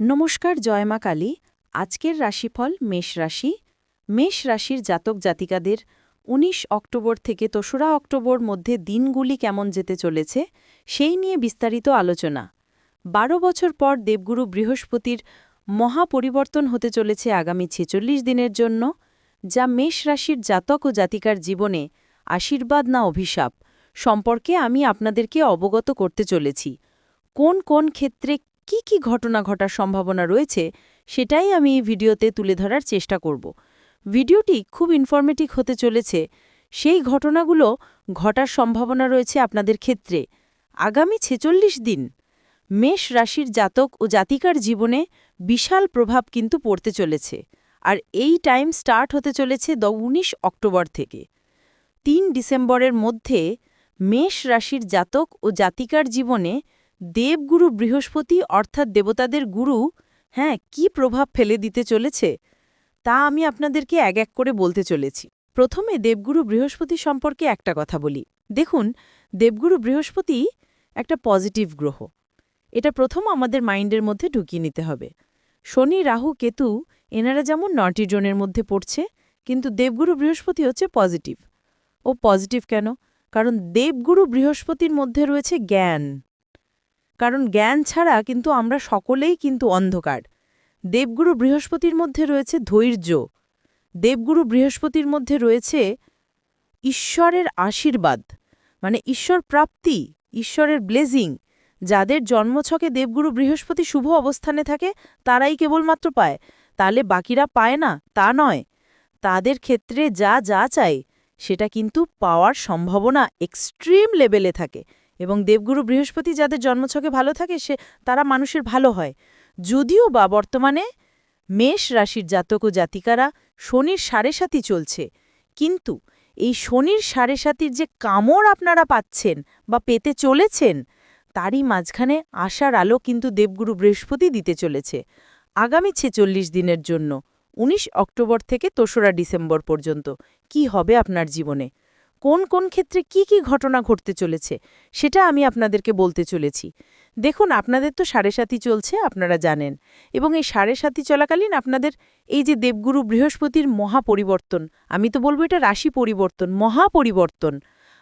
নমস্কার জয়মা কালী। আজকের রাশিফল মেষ রাশি। মেষ রাশির জাতক জাতিকাদের ১৯ অক্টোবর থেকে দোসরা অক্টোবর মধ্যে দিনগুলি কেমন যেতে চলেছে, সেই নিয়ে বিস্তারিত আলোচনা। বারো বছর পর দেবগুরু বৃহস্পতির মহাপরিবর্তন হতে চলেছে আগামী ছেচল্লিশ দিনের জন্য, যা মেষ রাশির জাতক ও জাতিকার জীবনে আশীর্বাদ না অভিশাপ সম্পর্কে আমি আপনাদেরকে অবগত করতে চলেছি। কোন কোন ক্ষেত্রে কি কি ঘটনা ঘটার সম্ভাবনা রয়েছে, সেটাই আমি এই ভিডিওতে তুলে ধরার চেষ্টা করব। ভিডিওটি খুব ইনফরমেটিভ হতে চলেছে। সেই ঘটনাগুলো ঘটার সম্ভাবনা রয়েছে আপনাদের ক্ষেত্রে। আগামী ছেচল্লিশ দিন মেষ রাশির জাতক ও জাতিকার জীবনে বিশাল প্রভাব কিন্তু পড়তে চলেছে। আর এই টাইম স্টার্ট হতে চলেছে দ উনিশ অক্টোবর থেকে। তিন ডিসেম্বরের মধ্যে মেষ রাশির জাতক ও জাতিকার জীবনে দেবগুরু বৃহস্পতি অর্থাৎ দেবতাদের গুরু হ্যাঁ কি প্রভাব ফেলে দিতে চলেছে, তা আমি আপনাদেরকে এক এক করে বলতে চলেছি। প্রথমে দেবগুরু বৃহস্পতি সম্পর্কে একটা কথা বলি। দেখুন, দেবগুরু বৃহস্পতি একটা পজিটিভ গ্রহ। এটা প্রথম আমাদের মাইন্ডের মধ্যে ঢুকিয়ে নিতে হবে। শনি, রাহু, কেতু, এনারা যেমন নটি জনের মধ্যে পড়ছে, কিন্তু দেবগুরু বৃহস্পতি হচ্ছে পজিটিভ। ও পজিটিভ কেন? কারণ দেবগুরু বৃহস্পতির মধ্যে রয়েছে জ্ঞান। কারণ জ্ঞান ছাড়া কিন্তু আমরা সকলেই কিন্তু অন্ধকার। দেবগুরু বৃহস্পতির মধ্যে রয়েছে ধৈর্য। দেবগুরু বৃহস্পতির মধ্যে রয়েছে ঈশ্বরের আশীর্বাদ মানে ঈশ্বর প্রাপ্তি, ঈশ্বরের ব্লেজিং যাদের জন্মছকে দেবগুরু বৃহস্পতি শুভ অবস্থানে থাকে, তারাই কেবলমাত্র পায়। তাহলে বাকিরা পায় না, তা নয়। তাদের ক্ষেত্রে যা যা চাই সেটা কিন্তু পাওয়ার সম্ভাবনা এক্সট্রিম লেভেলে থাকে। এবং দেবগুরু বৃহস্পতি যাদের জন্মছকে ভালো থাকে, সে, তারা মানুষের ভালো হয়। যদিও বা বর্তমানে মেষ রাশির জাতক ও জাতিকারা শনির সাড়ে সাথী চলছে, কিন্তু এই শনির সাড়ে সাতির যে কামড় আপনারা পাচ্ছেন বা পেতে চলেছেন, তারই মাঝখানে আশার আলো কিন্তু দেবগুরু বৃহস্পতি দিতে চলেছে। আগামী ছেচল্লিশ দিনের জন্য ১৯ অক্টোবর থেকে তোসরা ডিসেম্বর পর্যন্ত, কি হবে আপনার জীবনে? কোন কোন ক্ষেত্রে কি কি ঘটনা ঘটতে চলেছে, সেটা আমি আপনাদেরকে বলতে চলেছি। দেখুন, আপনাদের তো সাড়ে সাথী চলছে, আপনারা জানেন। এবং এই সাড়ে সাথী চলাকালীন আপনাদের এই যে দেবগুরু বৃহস্পতির মহা পরিবর্তন আমি তো বলব এটা রাশি পরিবর্তন মহা পরিবর্তন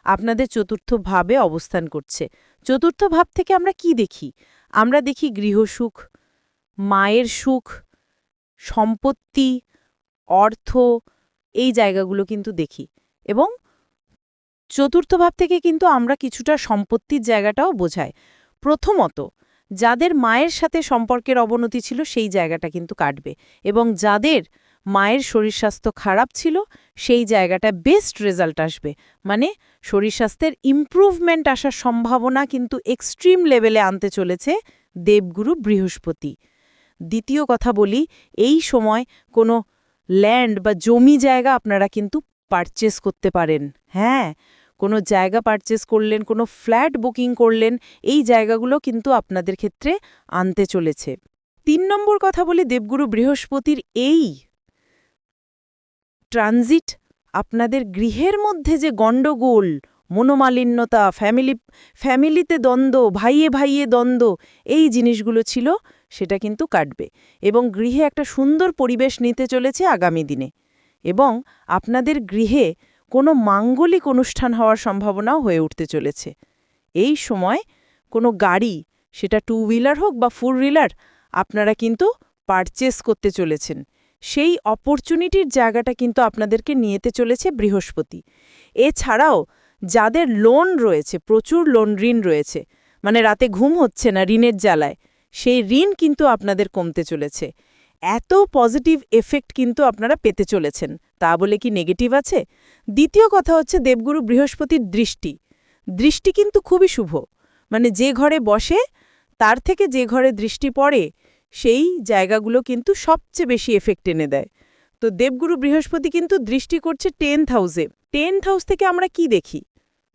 আপনাদের চতুর্থ ভাবে অবস্থান করছে। চতুর্থ ভাব থেকে আমরা কি দেখি? আমরা দেখি গৃহসুখ মায়ের সুখ, সম্পত্তি, অর্থ, এই জায়গাগুলো কিন্তু দেখি। এবং চতুর্থ ভাব থেকে কিন্তু আমরা কিছুটা সম্পত্তির জায়গাটাও বোঝাই। প্রথমত, যাদের মায়ের সাথে সম্পর্কের অবনতি ছিল সেই জায়গাটা কিন্তু কাটবে এবং যাদের মায়ের শরীর স্বাস্থ্য খারাপ ছিল সেই জায়গাটা বেস্ট রেজাল্ট আসবে। মানে শরীর স্বাস্থ্যের ইম্প্রুভমেন্ট আসার সম্ভাবনা কিন্তু এক্সট্রিম লেভেলে আনতে চলেছে দেবগুরু বৃহস্পতি। দ্বিতীয় কথা বলি, এই সময় কোনো ল্যান্ড বা জমি জায়গা আপনারা কিন্তু পারচেস করতে পারেন। হ্যাঁ কোনো জায়গা পারচেস করলেন, কোনো ফ্ল্যাট বুকিং করলেন, এই জায়গাগুলো কিন্তু আপনাদের ক্ষেত্রে আনতে চলেছে। তিন নম্বর কথা বলি দেবগুরু বৃহস্পতির এই ট্রানজিট আপনাদের গৃহের মধ্যে যে গণ্ডগোল, মনোমালিন্যতা ফ্যামিলি ফ্যামিলিতে দ্বন্দ্ব, ভাইয়ে ভাইয়ে দ্বন্দ্ব, এই জিনিসগুলো ছিল, সেটা কিন্তু কাটবে। এবং গৃহে একটা সুন্দর পরিবেশ নিতে চলেছে আগামী দিনে। এবং আপনাদের গৃহে কোনো মাঙ্গলিক অনুষ্ঠান হওয়ার সম্ভাবনাও হয়ে উঠতে চলেছে। এই সময় কোনো গাড়ি, সেটা টু হুইলার হোক বা ফোর হুইলার আপনারা কিন্তু পারচেস করতে চলেছেন। সেই অপরচুনিটির জায়গাটা কিন্তু আপনাদেরকে নিয়েতে চলেছে বৃহস্পতি। এছাড়াও যাদের লোন রয়েছে, প্রচুর লোন ঋণ রয়েছে মানে রাতে ঘুম হচ্ছে না, ঋণের জ্বালায়, সেই ঋণ কিন্তু আপনাদের কমতে চলেছে। এত পজিটিভ এফেক্ট কিন্তু আপনারা পেতে চলেছেন। তা বলে কি নেগেটিভ আছে? দ্বিতীয় কথা হচ্ছে দেবগুরু বৃহস্পতির দৃষ্টি। দৃষ্টি কিন্তু খুবই শুভ। মানে যে ঘরে বসে, তার থেকে যে ঘরে দৃষ্টি পড়ে, সেই জায়গাগুলো কিন্তু সবচেয়ে বেশি এফেক্ট এনে দেয়। তো দেবগুরু বৃহস্পতি কিন্তু দৃষ্টি করছে টেন্থ হাউসে। টেন্থ হাউস থেকে আমরা কি দেখি?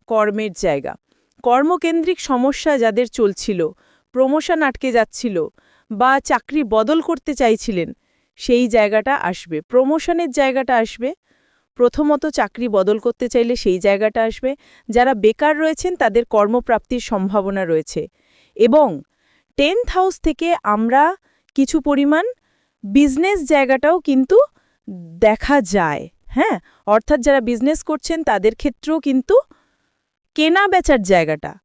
কর্মের জায়গা। কর্মকেন্দ্রিক সমস্যা যাদের চলছিল, প্রমোশন আটকে যাচ্ছিল বা চাকরি বদল করতে চাইছিলেন, সেই জায়গাটা আসবে। প্রমোশনের জায়গাটা আসবে। প্রথমত চাকরি বদল করতে চাইলে সেই জায়গাটা আসবে। যারা বেকার রয়েছেন, তাদের কর্মপ্রাপ্তির সম্ভাবনা রয়েছে। এবং টেন্থ হাউস থেকে আমরা কিছু পরিমাণ বিজনেস জায়গাটাও কিন্তু দেখা যায়। হ্যাঁ অর্থাৎ যারা বিজনেস করছেন, তাদের ক্ষেত্রেও কিন্তু কেনা বেচার জায়গাটা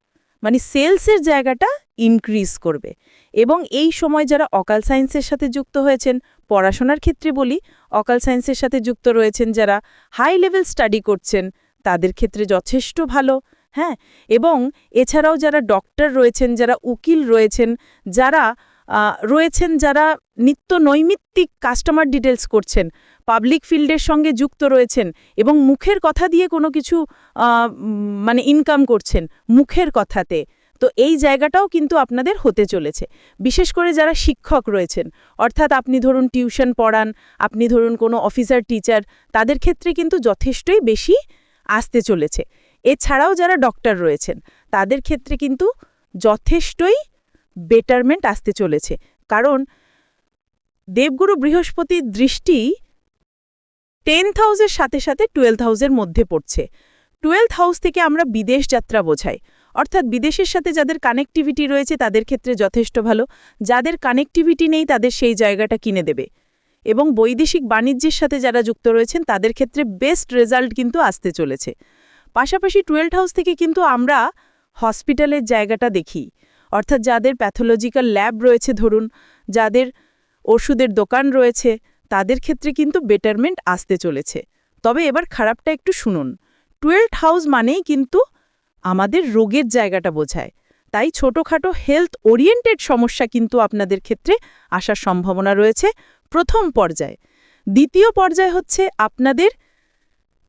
মানে সেলসের জায়গাটা ইনক্রিজ করবে। এবং এই সময় যারা অকাল সায়েন্সের সাথে যুক্ত হয়েছেন, পড়াশোনার ক্ষেত্রে বলি অকাল সায়েন্সের সাথে যুক্ত রয়েছেন যারা হাই লেভেল স্টাডি করছেন, তাদের ক্ষেত্রে যথেষ্ট ভালো হ্যাঁ? এবং এছাড়াও যারা ডক্টর রয়েছেন, যারা উকিল রয়েছেন, যারা রয়েছেন যারা নিত্য নৈমিত্তিক কাস্টমার ডিটেলস করছেন পাবলিক ফিল্ডের সঙ্গে যুক্ত রয়েছেন এবং মুখের কথা দিয়ে কোনো কিছু মানে ইনকাম করছেন, মুখের কথাতে। তো এই জায়গাটাও কিন্তু আপনাদের হতে চলেছে। বিশেষ করে যারা শিক্ষক রয়েছেন, অর্থাৎ আপনি ধরুন টিউশন পড়ান, আপনি ধরুন কোনো অফিসার, টিচার, তাদের ক্ষেত্রে কিন্তু যথেষ্টই বেশি আসতে চলেছে। এছাড়াও যারা ডক্টর রয়েছেন, তাদের ক্ষেত্রে কিন্তু যথেষ্টই বেটারমেন্ট আসতে চলেছে। কারণ দেবগুরু বৃহস্পতির দৃষ্টি টেন্থ হাউসের সাথে সাথে টুয়েলভ হাউসের মধ্যে পড়ছে। টুয়েলভ হাউস থেকে আমরা বিদেশ যাত্রা বোঝাই। অর্থাৎ বিদেশের সাথে যাদের কানেক্টিভিটি রয়েছে তাদের ক্ষেত্রে যথেষ্ট ভালো। যাদের কানেক্টিভিটি নেই তাদের সেই জায়গাটা কিনে দেবে। এবং বৈদেশিক বাণিজ্যের সাথে যারা যুক্ত রয়েছেন তাদের ক্ষেত্রে বেস্ট রেজাল্ট কিন্তু আসতে চলেছে। পাশাপাশি টুয়েলভ হাউস থেকে কিন্তু আমরা হসপিটালের জায়গাটা দেখি। অর্থাৎ যাদের প্যাথোলজিক্যাল ল্যাব রয়েছে ধরুন, যাদের ওষুধের দোকান রয়েছে, তাদের ক্ষেত্রে কিন্তু বেটারমেন্ট আসতে চলেছে। তবে এবার খারাপটা একটু শুনুন। টুয়েলথ হাউস মানেই কিন্তু আমাদের রোগের জায়গাটা বোঝায়। তাই ছোটোখাটো হেলথ ওরিয়েন্টেড সমস্যা কিন্তু আপনাদের ক্ষেত্রে আসার সম্ভাবনা রয়েছে প্রথম পর্যায়ে। দ্বিতীয় পর্যায় হচ্ছে আপনাদের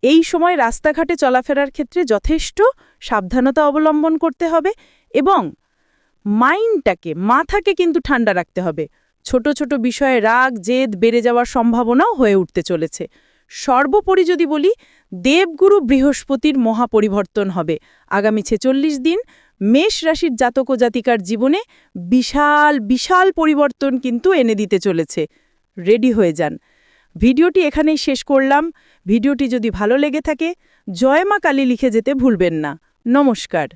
এই সময় রাস্তাঘাটে চলাফেরার ক্ষেত্রে যথেষ্ট সাবধানতা অবলম্বন করতে হবে এবং মাইন্ডটাকে, মাথাকে কিন্তু ঠান্ডা রাখতে হবে। ছোট ছোট বিষয়ে রাগ, জেদ বেড়ে যাওয়ার সম্ভাবনাও হয়ে উঠতে চলেছে। সর্বোপরি যদি বলি, দেবগুরু বৃহস্পতির মহাপরিবর্তন হবে। আগামী ছেচল্লিশ দিন মেষ রাশির জাতক জাতিকার জীবনে বিশাল বিশাল পরিবর্তন কিন্তু এনে দিতে চলেছে। রেডি হয়ে যান। ভিডিওটি এখানেই শেষ করলাম। ভিডিওটি যদি ভালো লেগে থাকে, জয় মা কালী লিখে যেতে ভুলবেন না। নমস্কার।